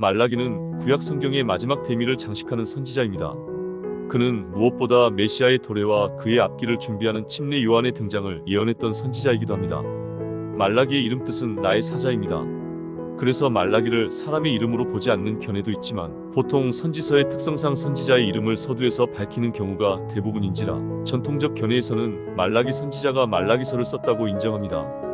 말라기는 구약 성경의 마지막 대미를 장식하는 선지자입니다. 그는 무엇보다 메시아의 도래와 그의 앞길을 준비하는 침례 요한의 등장을 예언했던 선지자이기도 합니다. 말라기의 이름 뜻은 나의 사자입니다. 그래서 말라기를 사람의 이름으로 보지 않는 견해도 있지만 보통 선지서의 특성상 선지자의 이름을 서두에서 밝히는 경우가 대부분인지라 전통적 견해에서는 말라기 선지자가 말라기서를 썼다고 인정합니다.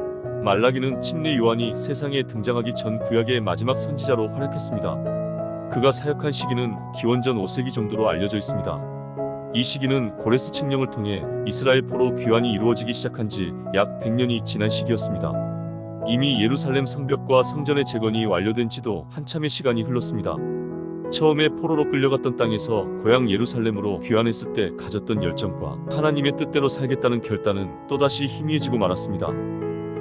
말라기는 침례 요한이 세상에 등장하기 전 구약의 마지막 선지자로 활약했습니다. 그가 사역한 시기는 기원전 5세기 정도로 알려져 있습니다. 이 시기는 고레스 칙령을 통해 이스라엘 포로 귀환이 이루어지기 시작한 지 약 100년이 지난 시기였습니다. 이미 예루살렘 성벽과 성전의 재건이 완료된 지도 한참의 시간이 흘렀습니다. 처음에 포로로 끌려갔던 땅에서 고향 예루살렘으로 귀환했을 때 가졌던 열정과 하나님의 뜻대로 살겠다는 결단은 또다시 희미해지고 말았습니다.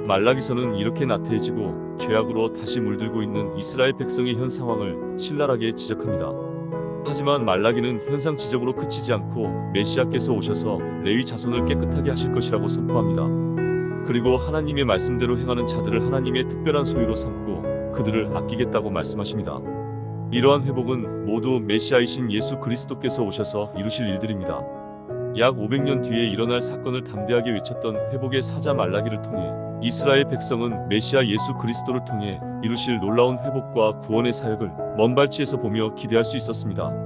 말라기서는 이렇게 나태해지고 죄악으로 다시 물들고 있는 이스라엘 백성의 현 상황을 신랄하게 지적합니다. 하지만 말라기는 현상 지적으로 그치지 않고 메시아께서 오셔서 레위 자손을 깨끗하게 하실 것이라고 선포합니다. 그리고 하나님의 말씀대로 행하는 자들을 하나님의 특별한 소유로 삼고 그들을 아끼겠다고 말씀하십니다. 이러한 회복은 모두 메시아이신 예수 그리스도께서 오셔서 이루실 일들입니다. 약 500년 뒤에 일어날 사건을 담대하게 외쳤던 회복의 사자 말라기를 통해 이스라엘 백성은 메시아 예수 그리스도를 통해 이루실 놀라운 회복과 구원의 사역을 먼 발치에서 보며 기대할 수 있었습니다.